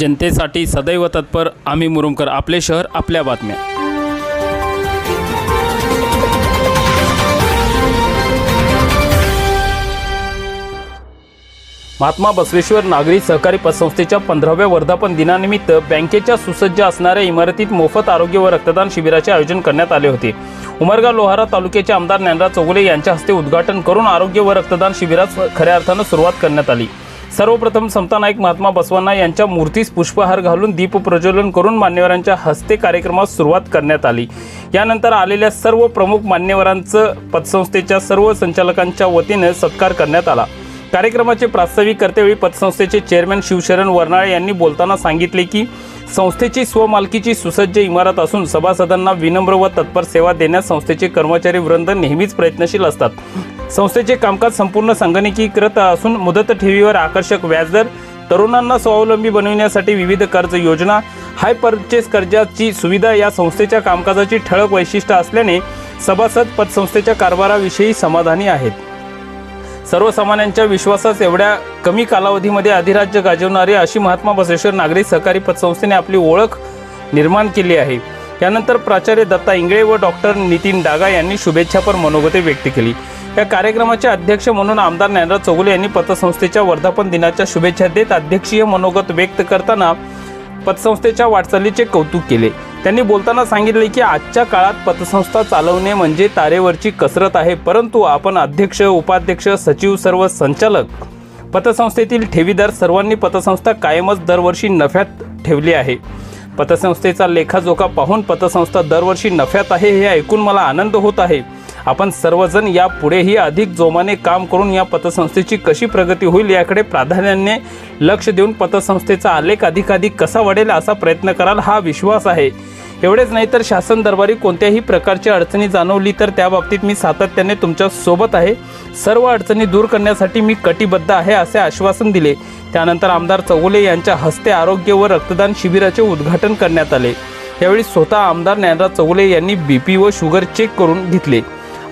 जनतेसाठी सदैव तत्पर आम्ही मुरुमकर आपले शहर आपल्या बातम्या. महात्मा बसवेश्वर नागरी सहकारी पतसंस्थेच्या पंधराव्या वर्धापन दिनानिमित्त बँकेच्या सुसज्ज असणाऱ्या इमारतीत मोफत आरोग्य व रक्तदान शिबिराचे आयोजन करण्यात आले होते. उमरगा लोहारा तालुक्याचे आमदार ज्ञानराज चौगुले यांच्या हस्ते उद्घाटन करून आरोग्य व रक्तदान शिबिरास खऱ्या अर्थानं सुरुवात करण्यात आली. सर्वप्रथम समता नाईक महात्मा बसवांना यांच्या मूर्तीस पुष्पहार घालून दीप प्रज्वलन करून मान्यवरांच्या हस्ते कार्यक्रमास सुरुवात करण्यात आली. यानंतर आलेल्या सर्व प्रमुख मान्यवरांचं पतसंस्थेच्या सर्व संचालकांच्या वतीने सत्कार करण्यात आला. कार्यक्रमाचे प्रास्ताविक करतेवेळी पतसंस्थेचे चेअरमॅन शिवशरण वर्नाळे यांनी बोलताना सांगितले की संस्थेची स्वमालकीची सुसज्ज इमारत असून सभासदांना विनम्र व तत्पर सेवा देण्यास संस्थेचे कर्मचारी वृंद नेहमीच प्रयत्नशील असतात. संस्थेचे कामकाज संपूर्ण संगणकीकृत असून मुदत ठेवीवर आकर्षक व्याजदर तरुणांना स्वावलंबी बनविण्यासाठी विविध कर्ज योजना हाय परचेस कर्जाची सुविधा या संस्थेच्या कामकाजाची ठळक वैशिष्ट्य असल्याने सभासद पतसंस्थेच्या कारभाराविषयी समाधानी आहेत. सर्वसामान्यांच्या विश्वासास एवढ्या कमी कालावधीमध्ये अधिराज्य गाजवणारी अशी महात्मा बसवेश्वर नागरी सहकारी पतसंस्थेने आपली ओळख निर्माण केली आहे. यानंतर प्राचार्य दत्ता इंगळे व डॉक्टर नितीन डागा यांनी शुभेच्छापर मनोगते व्यक्त केली. या कार्यक्रमाचे अध्यक्ष म्हणून आमदार ज्ञानराज चौगुले यांनी पतसंस्थेच्या वर्धापन दिनाच्या शुभेच्छा देत अध्यक्षीय मनोगत व्यक्त करताना पतसंस्थेच्या वाटचालीचे कौतुक केले. त्यांनी बोलताना सांगितले की आजच्या काळात पतसंस्था चालवणे म्हणजे तारेवरची कसरत आहे परंतु आपण अध्यक्ष उपाध्यक्ष सचिव सर्व संचालक पतसंस्थेतील ठेवीदार सर्वांनी पतसंस्था कायमच दरवर्षी नफ्यात ठेवली आहे. पतसंस्थेचा लेखाजोखा पाहून पतसंस्था दरवर्षी नफ्यात आहे हे ऐकून मला आनंद होत आहे. आपण सर्वजण यापुढेही अधिक जोमाने काम करून या पतसंस्थेची कशी प्रगती होईल याकडे प्राधान्याने लक्ष देऊन पतसंस्थेचा आलेख अधिकाधिक कसा वाढेल असा प्रयत्न कराल हा विश्वास आहे. एवढेच नाही तर शासन दरबारी कोणत्याही प्रकारची अडचणी जाणवली तर त्या बाबतीत मी सातत्याने तुमच्यासोबत आहे. सर्व अडचणी दूर करण्यासाठी मी कटिबद्ध आहे असे आश्वासन दिले. त्यानंतर आमदार चौगुले यांच्या हस्ते आरोग्य व रक्तदान शिबिराचे उद्घाटन करण्यात आले. यावेळी स्वतः आमदार ज्ञानराज चौगुले यांनी बी पी व शुगर चेक करून घेतले.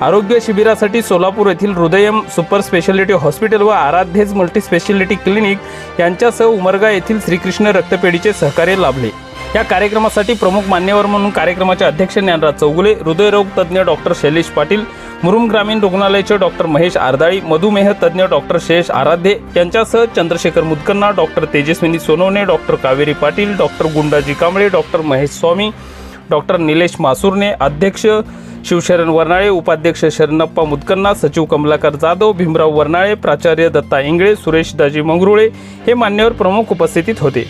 आरोग्य शिबिरासाठी सोलापूर येथील हृदयम सुपर स्पेशालिटी हॉस्पिटल व आराध्यज मल्टी स्पेशालिटी क्लिनिक यांच्यासह उमरगा येथील श्रीकृष्ण रक्तपेढीचे सहकार्य लाभले. या कार्यक्रमासाठी प्रमुख मान्यवर म्हणून कार्यक्रमाचे अध्यक्ष ज्ञानराज चौगुले हृदयरोग तज्ज्ञ डॉक्टर शैलेश पाटील मुरुम ग्रामीण रुग्णालयाचे डॉक्टर महेश आरदाळी मधुमेह तज्ज्ञ डॉक्टर शेष आराध्ये यांच्यासह Chandrashekhar Mudkanna doctor Tejaswini Sonawane doctor Kaveri Patil doctor Gundaji Kamble doctor Mahesh Swami doctor Nilesh Masurne अध्यक्ष शिवशरण वर्नाळे उपाध्यक्ष शरणप्पा मुदकन्ना सचिव कमलाकर जाधव भीमराव वर्नाळे प्राचार्य दत्ता इंगळे सुरेश दाजी मंगरुळे हे मान्यवर प्रमुख उपस्थितीत होते.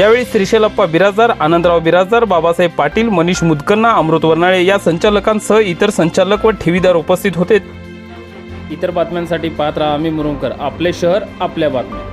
यावेळी श्रीशैलप्पा बिराजदार आनंदराव बिराजदार बाबासाहेब पाटील मनीष मुदकन्ना अमृत वर्नाळे या संचालकांसह इतर संचालक व ठेवीदार उपस्थित होते. इतर बातम्यांसाठी पाहत राहा आम्ही मुरुंकर आपले शहर आपल्या बातम्या.